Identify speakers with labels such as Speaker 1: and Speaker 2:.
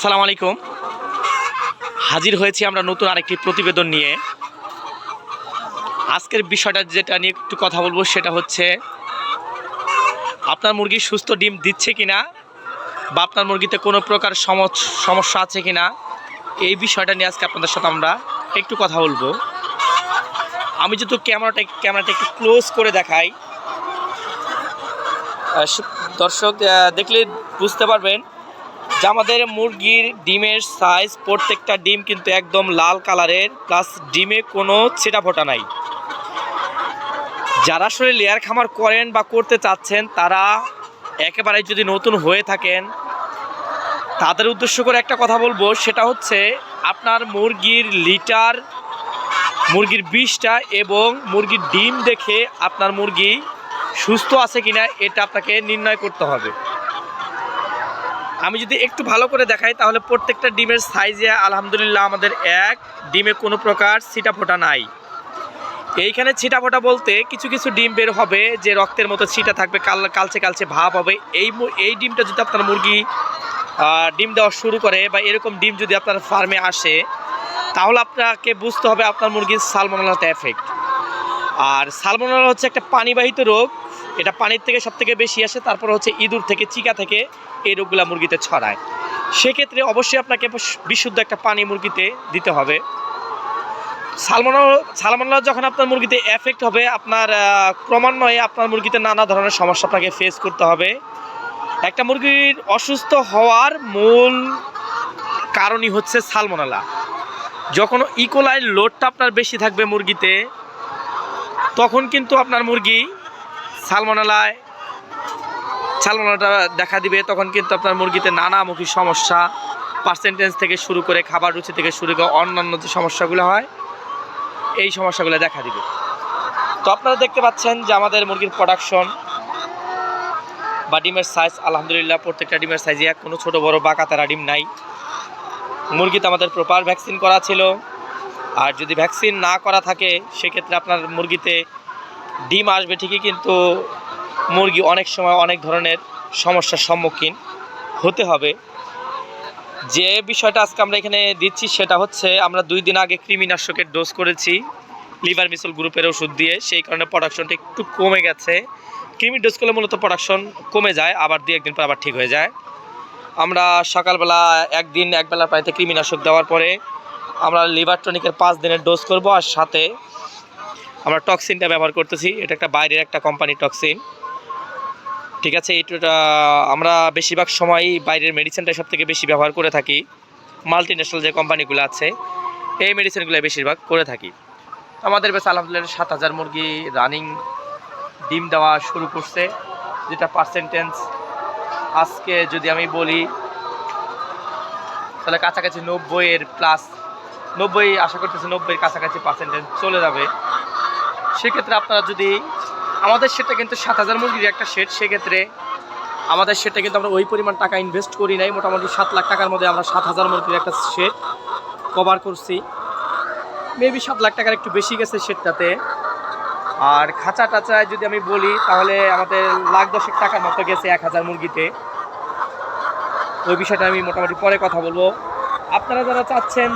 Speaker 1: আসসালামু আলাইকুম। হাজির হয়েছি আমরা নতুন আরেকটি প্রতিবেদন নিয়ে। আজকের বিষয়টা যেটা নিয়ে একটু কথা বলব সেটা হচ্ছে, আপনার মুরগি সুস্থ ডিম দিচ্ছে কিনা বা আপনার মুরগিতে কোনো প্রকার সমস- সমস্যা আছে কিনা, এই বিষয়টা নিয়ে আজকে আপনাদের সাথে আমরা একটু কথা বলব। আমি যেহেতু ক্যামেরাটা ক্যামেরাটা একটু ক্লোজ করে দেখাই দর্শক দেখলে বুঝতে পারবেন যে আমাদের মুরগির ডিমের সাইজ প্রত্যেকটা ডিম কিন্তু একদম লাল কালারের প্লাস ডিমে কোনো ছেটা ফোটা নাই। যারা আসলে লেয়ার খামার করেন বা করতে চাচ্ছেন, তারা একেবারে যদি নতুন হয়ে থাকেন, তাদের উদ্দেশ্য করে একটা কথা বলব, সেটা হচ্ছে আপনার মুরগির লিটার, মুরগির বিষটা এবং মুরগির ডিম দেখে আপনার মুরগি সুস্থ আছে কিনা, এটা আপনাকে নির্ণয় করতে হবে। আমি যদি একটু ভালো করে দেখাই, তাহলে প্রত্যেকটা ডিমের সাইজে আলহামদুলিল্লাহ আমাদের এক। ডিমে কোনো প্রকার ছিটা ফোটা নাই। এইখানে ছিটা ফোটা বলতে কিছু কিছু ডিম বের হবে, যে রক্তের মতো ছিটা থাকবে, কাল, কালচে কালচে ভাব হবে। এই এই ডিমটা যদি আপনার মুরগি ডিম দেওয়া শুরু করে বা এরকম ডিম যদি আপনার ফার্মে আসে, তাহলে আপনাকে বুঝতে হবে আপনার মুরগির সালমোনালাতে এফেক্ট আর সালমোনালা হচ্ছে একটা পানিবাহিত রোগ এটা পানির থেকে সব থেকে বেশি আসে, তারপর হচ্ছে ইঁদুর থেকে, চিকা থেকে এই রোগগুলো মুরগিতে ছড়ায়। সেক্ষেত্রে অবশ্যই আপনাকে বিশুদ্ধ একটা পানি মুরগিতে দিতে হবে। সালমোনাল সালমোনালা যখন আপনার মুরগিতে এফেক্ট হবে, আপনার ক্রমান্বয়ে আপনার মুরগিতে নানা ধরনের সমস্যা আপনাকে ফেস করতে হবে। একটা মুরগির অসুস্থ হওয়ার মূল কারণই হচ্ছে সালমোনালা। যখন ইকোলাই লোডটা আপনার বেশি থাকবে মুরগিতে, তখন কিন্তু আপনার মুরগি সালমোনালায় সালমোনালাটা দেখা দিবে, তখন কিন্তু আপনার মুরগিতে নানামুখী সমস্যা পার্সেন্টেজ থেকে শুরু করে খাবার রুচি থেকে শুরু করে অন্যান্য যে সমস্যাগুলো হয়, এই সমস্যাগুলো দেখা দিবে। তো আপনারা দেখতে পাচ্ছেন যে আমাদের মুরগির প্রোডাকশন বা ডিমের সাইজ আলহামদুলিল্লাহ প্রত্যেকটা ডিমের সাইজে এক, কোনো ছোটো বড় বাঁকা তারা ডিম নাই। মুরগিতে আমাদের প্রপার ভ্যাকসিন করা ছিল। আর যদি ভ্যাকসিন না করা থাকে, সেক্ষেত্রে আপনার মুরগিতে ডিম আসবে ঠিকই, কিন্তু মুরগি অনেক সময় অনেক ধরনের সমস্যার সম্মুখীন হতে হবে। যে বিষয়টা আজকে আমরা এখানে দিচ্ছি সেটা হচ্ছে, আমরা দুই দিন আগে কৃমিনাশকের ডোজ করেছি লিভার মিসল গ্রুপের ওষুধ দিয়ে, সেই কারণে প্রোডাকশনটা একটু কমে গেছে। কৃমি ডোজ করলে মূলত প্রোডাকশন কমে যায়, আবার দু একদিন পর আবার ঠিক হয়ে যায়। আমরা সকালবেলা একদিন একবেলা পানিতে কৃমিনাশক দেওয়ার পরে আমরা লিভার টনিকের পাঁচ দিনের ডোজ করব, আর সাথে আমরা টক্সিনটা ব্যবহার করতেছি। এটা একটা বাইরের একটা কোম্পানির টক্সিন। ঠিক আছে, এইটা আমরা বেশিরভাগ সময়ই বাইরের মেডিসিনটা সব থেকে বেশি ব্যবহার করে থাকি। মাল্টি ন্যাশনাল যে কোম্পানিগুলো আছে, এই মেডিসিনগুলো বেশিরভাগ করে থাকি। আমাদের বেশ আলহামদুলিল্লাহ সাত হাজার মুরগি রানিং ডিম দেওয়া শুরু করছে, যেটা পার্সেন্টেজ আজকে যদি আমি বলি, তাহলে কাছাকাছি নব্বইয়ের প্লাস নব্বই, আশা করতেছি নব্বইয়ের কাছাকাছি পার্সেন্টেজ চলে যাবে। সেক্ষেত্রে আপনারা যদি আমাদের সেটা কিন্তু সাত হাজার মুরগির একটা সেট, সেক্ষেত্রে আমাদের সেটা কিন্তু আমরা ওই পরিমাণ টাকা ইনভেস্ট করি নাই। মোটামুটি সাত লাখ টাকার মধ্যে আমরা সাত হাজার মুরগির একটা সেট কভার করছি। মেবি সাত লাখ টাকার একটু বেশি গেছে সেটটাতে। আর খাঁচা টাচায় যদি আমি বলি, তাহলে আমাদের লাখ দশেক টাকার মতো গেছে এক হাজার মুরগিতে। ওই বিষয়টা আমি মোটামুটি পরে কথা বলব। আপনারা যারা চাচ্ছেন